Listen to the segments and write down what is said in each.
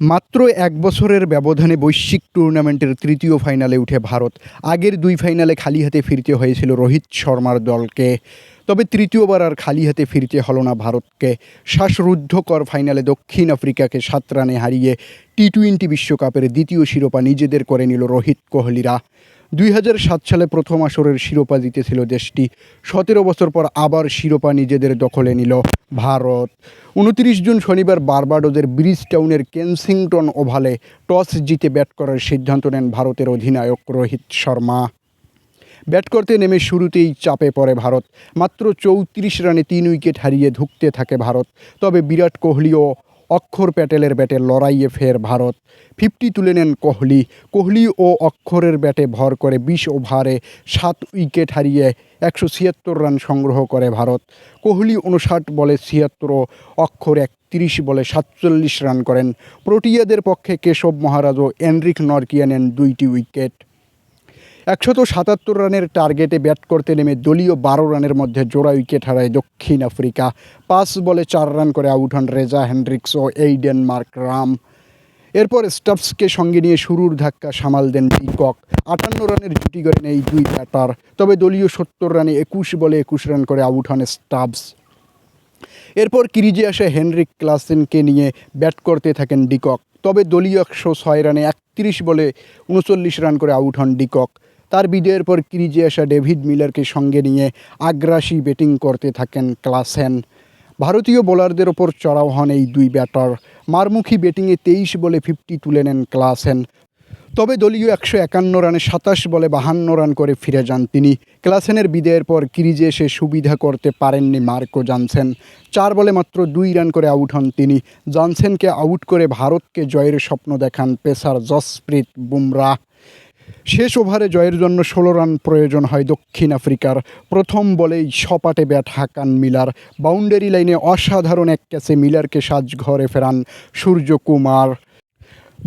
মাত্র এক বছরের ব্যবধানে বৈশ্বিক টুর্নামেন্টের তৃতীয় ফাইনালে উঠে ভারত। আগের দুই ফাইনালে খালি হাতে ফিরতে হয়েছিল রোহিত শর্মার দলকে। তবে তৃতীয়বার আর খালি হাতে ফিরতে হলো না ভারতকে। শ্বাসরুদ্ধকর ফাইনালে দক্ষিণ আফ্রিকাকে সাত রানে হারিয়ে টি টোয়েন্টি বিশ্বকাপের দ্বিতীয় শিরোপা নিজেদের করে নিল রোহিত কোহলিরা। দুই হাজার সাত সালে প্রথম আসরের শিরোপা জিতেছিল দেশটি। সতেরো বছর পর আবার শিরোপা নিজেদের দখলে নিল ভারত। উনত্রিশ জুন শনিবার বারবাডোজের ব্রিজ টাউনের কেনসিংটন ওভালে টস জিতে ব্যাট করার সিদ্ধান্ত নেন ভারতের অধিনায়ক রোহিত শর্মা। ব্যাট করতে নেমে শুরুতেই চাপে পড়ে ভারত। মাত্র চৌত্রিশ রানে তিন উইকেট হারিয়ে ধুঁকতে থাকে ভারত। তবে বিরাট কোহলি ও অক্ষর প্যাটেলের ব্যাটে লড়াইয়ে ফের ভারত। ফিফটি তুলে নেন কোহলি। কোহলি ও অক্ষরের ব্যাটে ভর করে বিশ ওভারে সাত উইকেট হারিয়ে একশো ছিয়াত্তর রান সংগ্রহ করে ভারত। কোহলি উনষাট বলে ছিয়াত্তর, অক্ষর একত্রিশ বলে সাতচল্লিশ রান করেন। প্রোটিয়াদের পক্ষে কেশব মহারাজ ও এনরিক নরকিয়া নেন দুইটি উইকেট। একশত সাতাত্তর রানের টার্গেটে ব্যাট করতে নেমে দলীয় বারো রানের মধ্যে জোড়া উইকেট হারায় দক্ষিণ আফ্রিকা। পাঁচ বলে চার রান করে আউট হন রেজা হ্যান্ড্রিক্স ও এইডেন মার্ক রাম। এরপর স্টাফসকে সঙ্গে নিয়ে শুরুর ধাক্কা সামাল দেন ডিকক আটান্ন রানের জুটি করেন এই দুই ব্যাটার, তবে দলীয় সত্তর রানে একুশ বলে একুশ রান করে আউট হন স্টাবস এরপর ক্রিজে আসে হেনরিক ক্লাসেনকে নিয়ে ব্যাট করতে থাকেন ডিকক, তবে দলীয় একশো ছয় রানে একত্রিশ বলে উনচল্লিশ রান করে আউট হন ডিকক। তার বিজয়ের পর ক্রিজে আসা ডেভিড মিলারকে সঙ্গে নিয়ে আগ্রাসী ব্যাটিং করতে থাকেন ক্লাসেন। ভারতীয় বোলারদের ওপর চড়াও হন এই দুই ব্যাটার। মারমুখী ব্যাটিংয়ে তেইশ বলে ফিফটি তুলে নেন ক্লাসেন। তবে দলীয় একশো একান্ন রানে সাতাশ বলে বাহান্ন রান করে ফিরে যান তিনি। ক্লাসেনের বিদায়ের পর ক্রিজে এসে সুবিধা করতে পারেননি মার্কো জানসেন। চার বলে মাত্র দুই রান করে আউট হন তিনি। জানসেনকে আউট করে ভারতকে জয়ের স্বপ্ন দেখান পেসার জসপ্রীত বুমরাহ। শেষ ওভারে জয়ের জন্য ষোলো রান প্রয়োজন হয় দক্ষিণ আফ্রিকার। প্রথম বলেই সপাটে ব্যাট হাকান মিলার। বাউন্ডারি লাইনে অসাধারণ এক ক্যাচে মিলারকে সাজঘরে ফেরান সূর্যকুমার।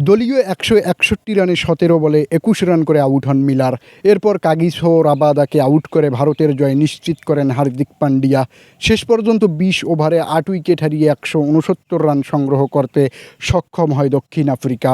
দলীয় একশো একষট্টি রানে সতেরো বলে একুশ রান করে আউট হন মিলার। এরপর কাগিসো রাবাদাকে আউট করে ভারতের জয় নিশ্চিত করেন হার্দিক পান্ডিয়া। শেষ পর্যন্ত বিশ ওভারে আট উইকেট হারিয়ে একশো উনসত্তর রান সংগ্রহ করতে সক্ষম হয় দক্ষিণ আফ্রিকা।